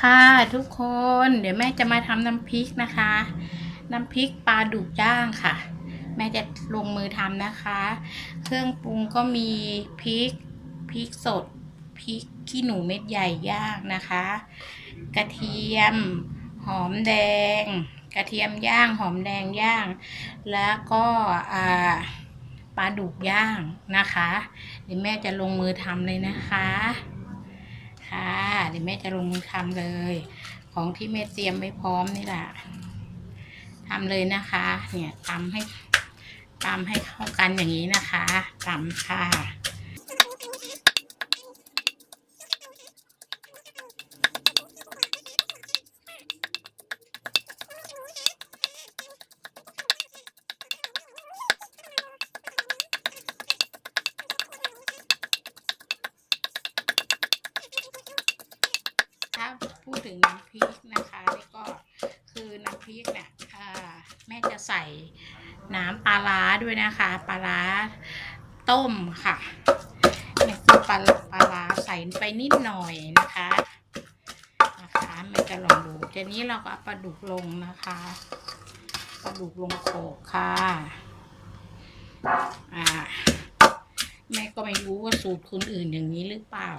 ค่ะทุกคนเดี๋ยวแม่จะมาทำน้ำพริกนะคะ น้ำพริกปลาดุกย่างค่ะ แม่จะลงมือทำนะคะ เครื่องปรุงก็มีพริกพริกสดพริกขี้หนูเม็ดใหญ่ย่างนะคะ กระเทียม หอมแดง กระเทียมย่างหอมแดงย่าง แล้วก็ปลาดุกย่างนะคะ เดี๋ยวแม่จะลงมือทำเลยนะคะ ค่ะเดี๋ยวแม่จะลงมือทำเลย ของที่แม่เตรียมไว้พร้อมนี่แหละทำเลยนะคะ เนี่ยตำให้ตำให้เข้ากันอย่างนี้นะคะตำค่ะ ถ้า พูดถึงน้ำพริกนะคะนี่ก็คือน้ำพริกเนี่ยแม่จะใส่น้ำปลาร้าด้วยนะคะปลาร้าต้มค่ะเนี่ยคือปลาปลาร้าใส่ไปนิดหน่อยนะคะนะคะแม่จะลองดูทีนี้เราก็เอาปลาดุกลงนะคะปลาดุกลงโขกค่ะอ่าแม่ก็ไม่รู้ว่าสูตรคนอื่นอย่างนี้หรือเปล่า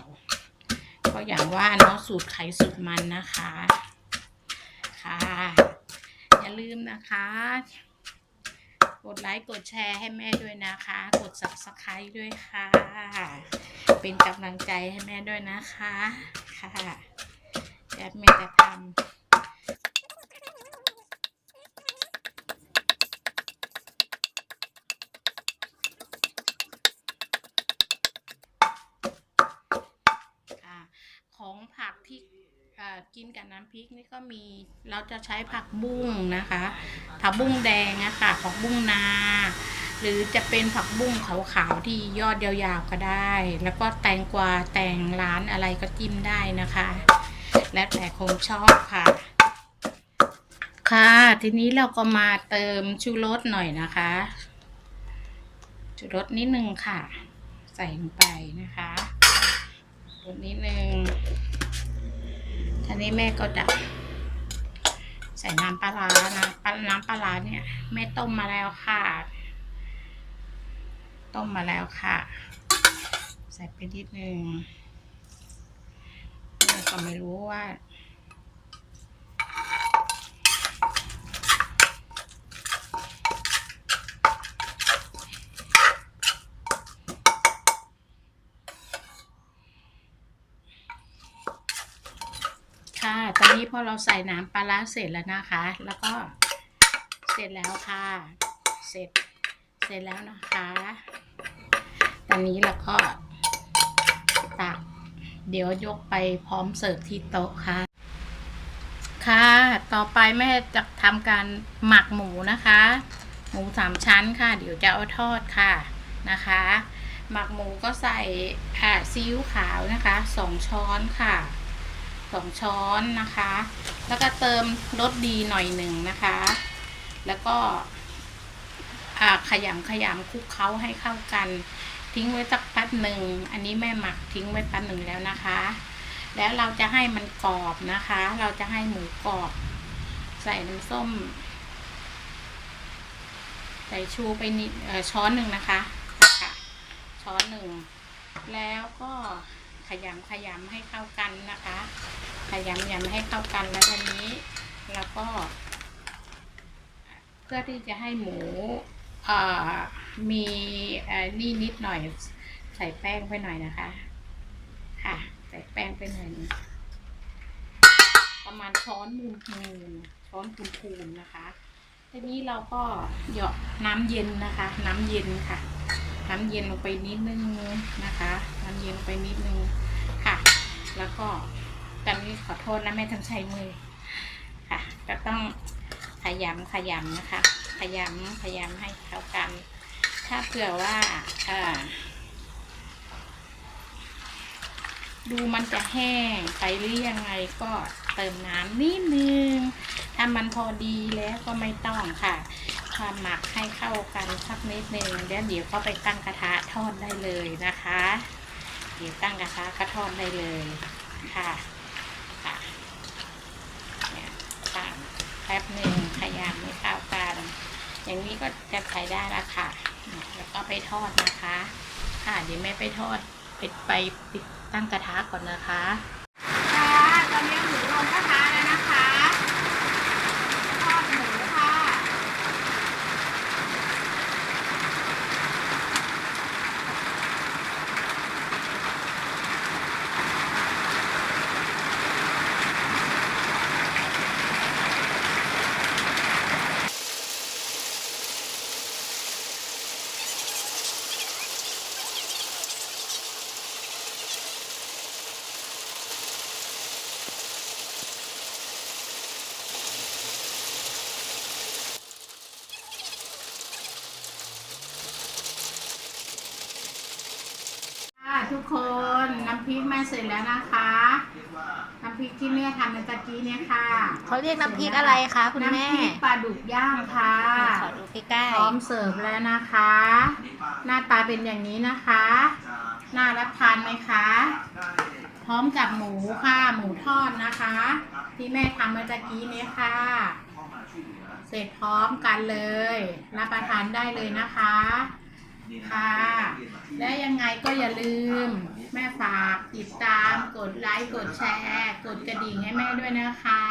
ก็อย่างว่าเนาะสูตรไขสูตรมันนะคะ ค่ะ อย่าลืมนะคะ กดไลค์กดแชร์ให้แม่ด้วยนะคะ กด subscribe ด้วยค่ะ เป็นกำลังใจให้แม่ด้วยนะคะ ค่ะแอดแม่จะทำค่ะ ของผักที่เอ่อ กินกับน้ำพริกนี่ก็มีเราจะใช้ผักบุ้งนะคะผักบุ้งแดงอะค่ะผักบุ้งนา หรือจะเป็นผักบุ้งขาวๆที่ยอดยาวๆก็ได้ แล้วก็แตงกวาแตงร้านอะไรก็จิ้มได้นะคะ แล้วแต่คนชอบค่ะ ค่ะทีนี้เราก็มาเติมชูรสหน่อยนะคะชูรสนิดนึงค่ะ ใส่ลงไปนะคะรสนิดนึง นี้แม่ก็จะใส่น้ำปลาร้านะปลาน้ำปลาร้าเนี่ย แม่ต้มมาแล้วค่ะ ต้มมาแล้วค่ะ ใส่ไปนิดนึงแม่ก็ไม่รู้ว่า ค่ะ ตอ นี้พอเราใส่น้ำปลาร้าเสร็จแล้วนะคะ แล้วก็เสร็จแล้วค่ะ เสร็จ เสร็จแล้วนะคะ ตอนนี้เราก็ตัก เดี๋ยวยกไปพร้อมเสิร์ฟที่โต๊ะค่ะ ค่ะ ต่อไปแม่จะทำการหมักหมูนะคะ หมูสามชั้นค่ะ เดี๋ยวจะเอาทอดค่ะนะคะ หมักหมูก็ใส่ซีอิ๊วขาวนะคะสองช้อนค่ะ สองช้อนนะคะ แล้วก็เติมรสดีหน่อยหนึ่งนะคะ แล้วก็ขยำขยำคลุกเคล้าให้เข้ากัน ทิ้งไว้สักแป๊บหนึ่ง อันนี้แม่หมักทิ้งไว้แป๊บหนึ่งแล้วนะคะ แล้วเราจะให้มันกรอบนะคะ เราจะให้หมูกรอบ ใส่น้ำส้ม ใส่ชูไปนิดช้อนหนึ่งนะคะ ช้อนหนึ่ง แล้วก็ ขยำขยำให้เข้ากันนะคะ ขยำยำให้เข้ากันแล้วทีนี้แล้วก็ เพื่อที่จะให้หมูมีนี่นิดหน่อย ใส่แป้งไปหน่อยนะคะ ค่ะ ใส่แป้งไปหน่อยนึงประมาณช้อนมูนพูนช้อนพูนพูนนะคะทีนี้เราก็เหยาะน้ำเย็นนะคะ น้ำเย็นค่ะ น้ำเย็นลงไปนิดนึงนะคะ น้ำเย็นลงไปนิดนึงค่ะ แล้วก็ตอนนี้ขอโทษนะแม่ทำใช้มือค่ะ ก็ต้องขยำขยำนะคะ ขยำขยำให้เข้ากัน ถ้าเผื่อว่าเออดูมันจะแห้งไปหรือยังไงก็เติมน้ำนิดนึง ถ้ามันพอดีแล้วก็ไม่ต้องค่ะ ความหมักให้เข้ากันสักนิดนึงแล้วเดี๋ยวก็ไปตั้งกระทะทอดได้เลยนะคะ เดี๋ยวตั้งกระทะก็ทอดได้เลยค่ะค่ะเนี่ยตั้งแป๊บหนึ่งพยายามไม่เข้ากัน อย่างนี้ก็จะใช้ได้ละค่ะ แล้วก็ไปทอดนะคะ ค่ะเดี๋ยวแม่ไปทอดปิดไปปิดตั้งกระทะก่อนนะคะค่ะตอนนี้หมูลงกระทะแล้วนะคะ ทุกคนน้ำพริกมาเสร็จแล้วนะคะน้ำพริกที่แม่ทำเมื่อตะกี้เนี่ยค่ะเขาเรียกน้ำพริกอะไรคะคุณแม่น้ำพริกปลาดุกย่างค่ะขอดูใกล้พร้อมเสิร์ฟแล้วนะคะ หน้าตาเป็นอย่างนี้นะคะ น่ารับทานไหมคะพร้อมกับหมูค่ะ หมูทอดนะคะ ที่แม่ทำเมื่อตะกี้นี้ค่ะ เสร็จพร้อมกันเลย รับประทานได้เลยนะคะ ค่ะ และยังไงก็อย่าลืม แม่ฝากติดตาม กดไลค์ กดแชร์ กดกระดิ่งให้แม่ด้วยนะคะ